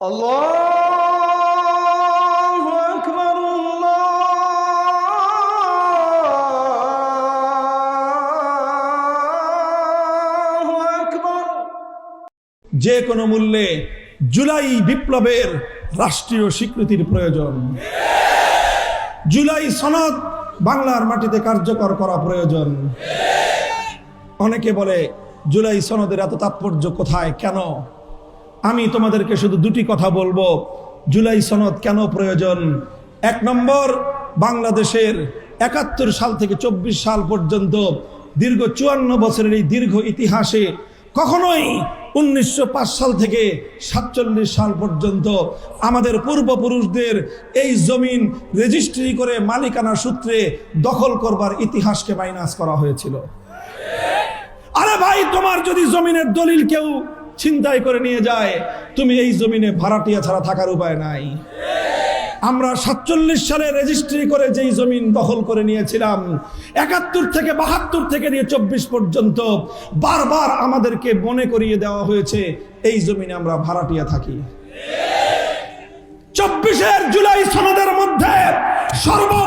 الله أكبر الله أكبر যে কোনো মূল্যে জুলাই বিপ্লবের রাষ্ট্রীয় স্বীকৃতির প্রয়োজন জুলাই সনদ বাংলার মাটিতে কার্যকর করা প্রয়োজন অনেকে বলে জুলাই সনদের এত তাৎপর্য কোথায় কেন আমি তোমাদেরকে শুধু দুটি কথা বলব। জুলাই সনদ কেন প্রয়োজন? এক নম্বর, বাংলাদেশের একাত্তর সাল থেকে চব্বিশ সাল পর্যন্ত দীর্ঘ চুয়ান্ন বছরের এই দীর্ঘ ইতিহাসে কখনোই উনিশশো পাঁচ সাল থেকে সাতচল্লিশ সাল পর্যন্ত আমাদের পূর্বপুরুষদের এই জমিন রেজিস্ট্রি করে মালিকানা সূত্রে দখল করবার ইতিহাসকে মাইনাস করা হয়েছিল। আরে ভাই, তোমার যদি জমিনের দলিল কেউ ছিনতাই করে নিয়ে যায়। তুমি এই জমিনে ভাড়াটিয়া ছাড়া থাকার উপায় নাই। আমরা সাতচল্লিশ সালে রেজিস্ট্রি করে যেই জমিন দখল করে নিয়েছিলাম, একাত্তর থেকে বাহাত্তর থেকে নিয়ে চব্বিশ পর্যন্ত বারবার আমাদেরকে মনে করিয়ে দেওয়া হয়েছে, এই জমিনে আমরা ভাড়াটিয়া থাকি। চব্বিশের জুলাই সনদের মধ্যে সর্বপ্রথম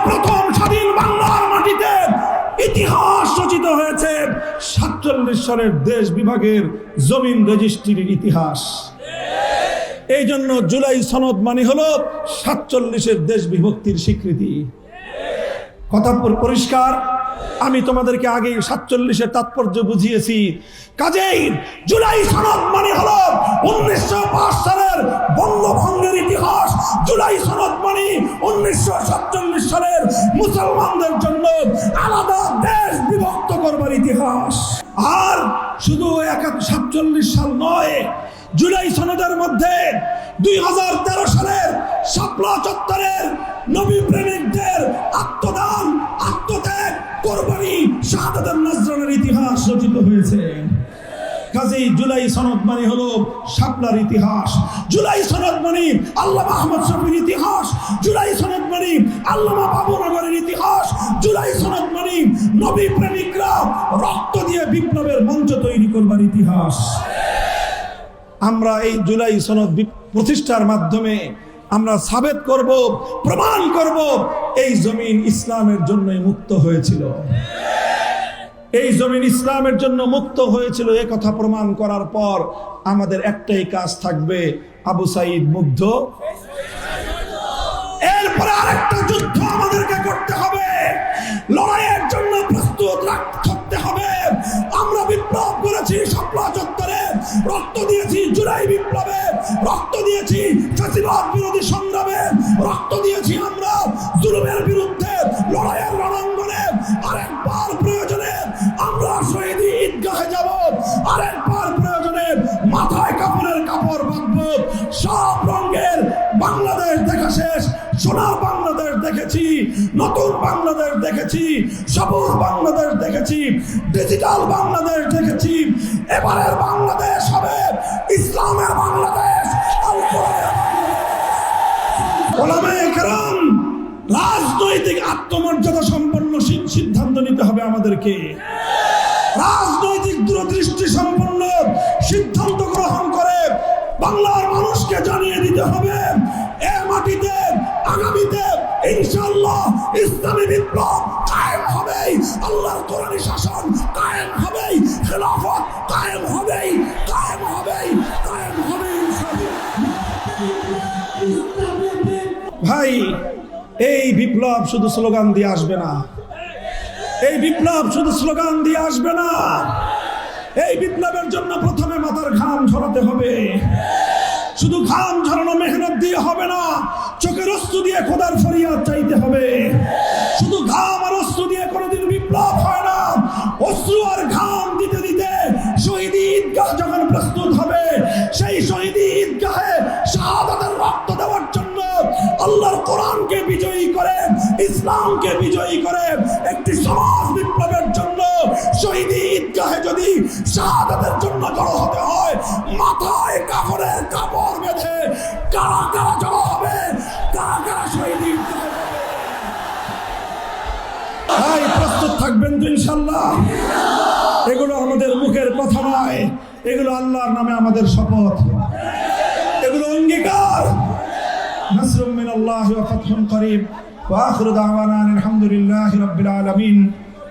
সাতচল্লিশ দেশ বিভাগের জমিন রেজিস্ট্রির ইতিহাস। এই জন্য জুলাই সনদ মানে হলো সাতচল্লিশের দেশ বিভক্তির স্বীকৃতি। কথা পরিষ্কার? আমি তোমাদেরকে আগে সাতচল্লিশের তাৎপর্য বুঝিয়েছি। কাজেই জুলাই সনদ মানে হলো উনিশশো পাঁচ সালের বঙ্গভঙ্গের ইতিহাস। জুলাই সনদ মানে উনিশশো সাতচল্লিশ সালের মুসলমানদের জন্য আলাদা দেশ বিভক্ত করবার ইতিহাস। আর শুধু এক সাতচল্লিশ সাল নয়, জুলাই সনদের মধ্যে দুই হাজার তেরো সালের শাপলা চত্বরের নবী প্রেমিকদের আত্মদান, আত্মত্যাগ কোরবানি শাহাদাতের নজরানের ইতিহাস রচিত হয়েছে। কাজেই জুলাই সনদ মানে হলো শাপলার ইতিহাস। জুলাই সনদ মানে আল্লামা আহমদ শফির ইতিহাস। জুলাই সনদ মানে আল্লামা বাবুনগরের ইতিহাস। জুলাই সনদ মানে নবী প্রেমিকরা রক্ত দিয়ে বিপ্লবের মঞ্চ তৈরি করবার ইতিহাস। আমরা এই জুলাই সনদ প্রতিষ্ঠার মাধ্যমে আমরা সাবেত করব, প্রমাণ করব, এই জমিন ইসলামের জন্যই মুক্ত হয়েছিল। এই জমিন ইসলামের জন্য মুক্ত হয়েছিল, এ কথা প্রমাণ করার পর আমাদের একটাই কাজ থাকবে, আবু সাইদ মুগ্ধ। এরপরে আরেকটা যুদ্ধ আমাদেরকে করতে হবে। লড়াইয়ের জন্য প্রস্তুত থাকতে হবে। আমরা বিপ্লব করেছি শাপলা চত্বরে, রক্ত দিয়েছি জুলাই বিপ্লবে, রক্ত দিয়েছি ফাঁসিবাদ বিরোধী সংগ্রামে, রক্ত দিয়েছি আমরা জুলুমের বিরুদ্ধে লড়াইয়ের রণাঙ্গনে। আরেকবার বাংলাদেশ দেখা শেষ, সোনার বাংলাদেশ দেখেছি, নতুন বাংলাদেশ দেখেছি, সবুজ বাংলাদেশ দেখেছি ডিজিটাল বাংলাদেশ দেখেছি, এবারের বাংলাদেশ হবে ইসলামের বাংলাদেশ। রাজনৈতিক আত্মমর্যাদা সম্পন্ন সিদ্ধান্ত নিতে হবে আমাদেরকে রাজনৈতিক দূরদৃষ্টি সম্পন্ন সিদ্ধান্ত গ্রহণ করে বাংলার মানুষকে জানিয়ে দিতে হবে ইসলামী বিপ্লব কায়েম হবেই। আল্লাহর কোরআনী শাসন কায়েম হবেই। খেলাফত কায়েম হবেই। কায়েম হবেই। কায়েম হবেই ভাই, এই বিপ্লব শুধু স্লোগান দিয়ে আসবে না। এই বিপ্লব শুধু স্লোগান দিয়ে আসবে না। এই বিপ্লবের জন্য প্রথমে মাথার ঘাম ঝরাতে হবে। শুধু ঘাম ঝরানো মেহনত দিয়ে হবে না, চোখের অস্ত্র দিয়ে খোদার ফরিয়াদ চাইতে হবে। শুধু ঘাম আর অস্ত্র দিয়ে কোনোদিন বিপ্লব হয় না, অস্ত্র আর ঘাম দিতে দিতে শহীদ ঈদগাহ যখন প্রস্তুত হবে, সেই শহীদ ঈদগাহে শাহাদাতের রক্ত দেওয়ার জন্য আল্লাহর কোরআনকে বিজয়ী করে, ইসলামকে বিজয়ী করে একটি সমাজ বিপ্লবের জন্য শহীদ ঈদগাহে যদি শাহাদাতের জন্য জড়ো হতে হয়, মাথায় কাপড়ের কাপড় বেঁধে কারা কারা জড়ো হবে? কারা কারা শহীদ ভাই, প্রস্তুত থাকবেন তো ইনশাল্লাহ এগুলো আমাদের মুখের কথা নয়। এগুলো আল্লাহর নামে আমাদের শপথ। এগুলো অঙ্গীকার। মিনাল্লাহি ওয়া ফাতহুন করিব ওয়া আখিরু দাওয়ানা আনিল হামদুলিল্লাহি রাব্বিল আলামিন।